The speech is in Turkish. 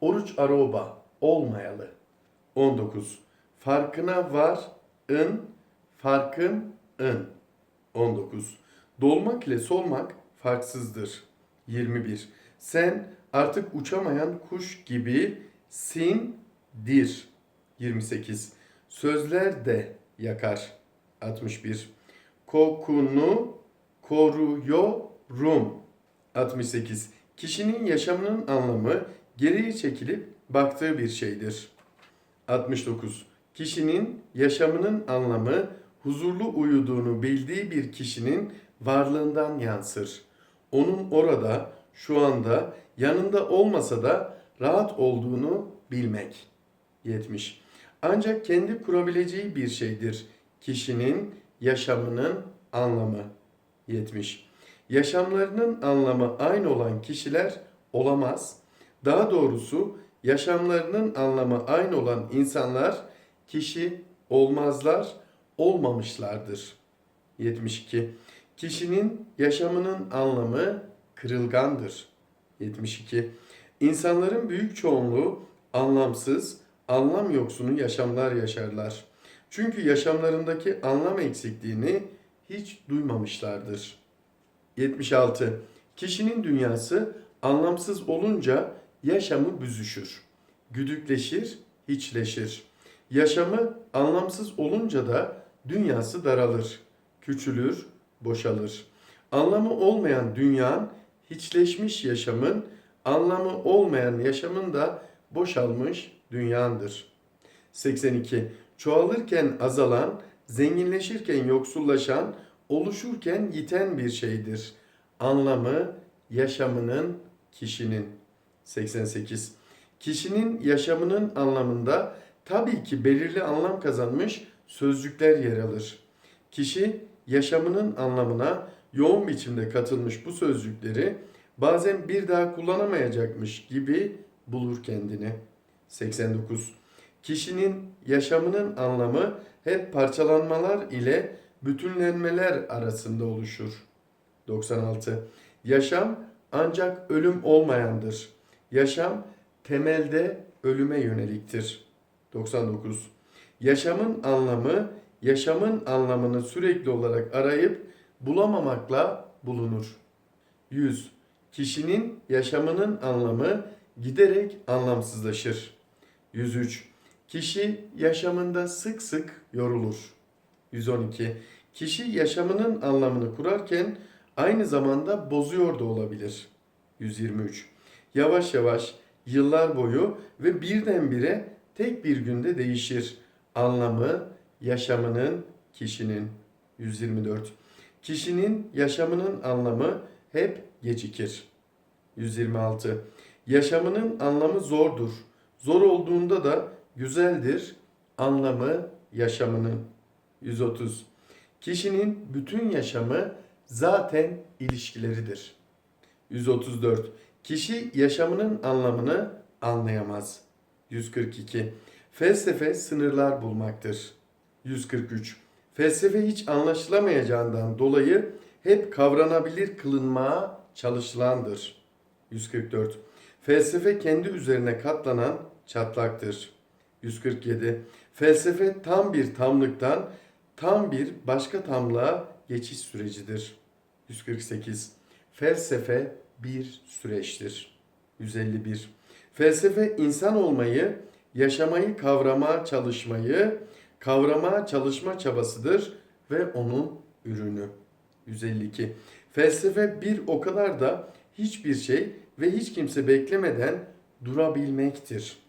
Oruç aroba olmayalı. 19. Farkına var ın, farkın ın. 19. Dolmak ile solmak farksızdır. 21. Sen artık uçamayan kuş gibi sindir. 28. Sözler de yakar. 61. Kokunu koruyorum. 68. Kişinin yaşamının anlamı geriye çekilip baktığı bir şeydir. 69. Kişinin yaşamının anlamı huzurlu uyuduğunu bildiği bir kişinin varlığından yansır. Onun orada, şu anda, yanında olmasa da rahat olduğunu bilmek. 70. Ancak kendi kurabileceği bir şeydir kişinin yaşamının anlamı. 70. Yaşamlarının anlamı aynı olan kişiler olamaz. Daha doğrusu yaşamlarının anlamı aynı olan insanlar kişi olmazlar, olmamışlardır. 72. Kişinin yaşamının anlamı kırılgandır. 72. İnsanların büyük çoğunluğu anlamsız, anlam yoksunu yaşamlar yaşarlar. Çünkü yaşamlarındaki anlam eksikliğini hiç duymamışlardır. 76. Kişinin dünyası anlamsız olunca yaşamı büzüşür, güdükleşir, hiçleşir. Yaşamı anlamsız olunca da dünyası daralır, küçülür, boşalır. Anlamı olmayan dünyanın hiçleşmiş yaşamın, anlamı olmayan yaşamın da boşalmış dünyandır. 82. Çoğalırken azalan, zenginleşirken yoksullaşan, oluşurken yiten bir şeydir. Anlamı yaşamının kişinin. 88. Kişinin yaşamının anlamında tabii ki belirli anlam kazanmış sözcükler yer alır. Kişi yaşamının anlamına yoğun biçimde katılmış bu sözcükleri bazen bir daha kullanamayacakmış gibi bulur kendini. 89. Kişinin yaşamının anlamı hep parçalanmalar ile bütünlenmeler arasında oluşur. 96. Yaşam ancak ölüm olmayandır. Yaşam temelde ölüme yöneliktir. 99. Yaşamın anlamı yaşamın anlamını sürekli olarak arayıp bulamamakla bulunur. 100. Kişinin yaşamının anlamı giderek anlamsızlaşır. 103. Kişi yaşamında sık sık yorulur. 112. Kişi yaşamının anlamını kurarken aynı zamanda bozuyor da olabilir. 123. Yavaş yavaş yıllar boyu ve birdenbire tek bir günde değişir. Anlamı yaşamının kişinin. 124. Kişinin yaşamının anlamı hep gecikir. 126. Yaşamının anlamı zordur. Zor olduğunda da güzeldir. Anlamı yaşamının. 130. Kişinin bütün yaşamı zaten ilişkileridir. 134. Kişi yaşamının anlamını anlayamaz. 142. Felsefe sınırlar bulmaktır. 143. Felsefe hiç anlaşılamayacağından dolayı hep kavranabilir kılınmaya çalışılandır. 144. Felsefe kendi üzerine katlanan çatlaktır. 147. Felsefe tam bir tamlıktan tam bir başka tamlığa geçiş sürecidir. 148. Felsefe bir süreçtir. 151. Felsefe insan olmayı, yaşamayı kavrama çalışmayı, kavrama çalışma çabasıdır ve onun ürünü. 152. Felsefe bir o kadar da hiçbir şey ve hiç kimse beklemeden durabilmektir.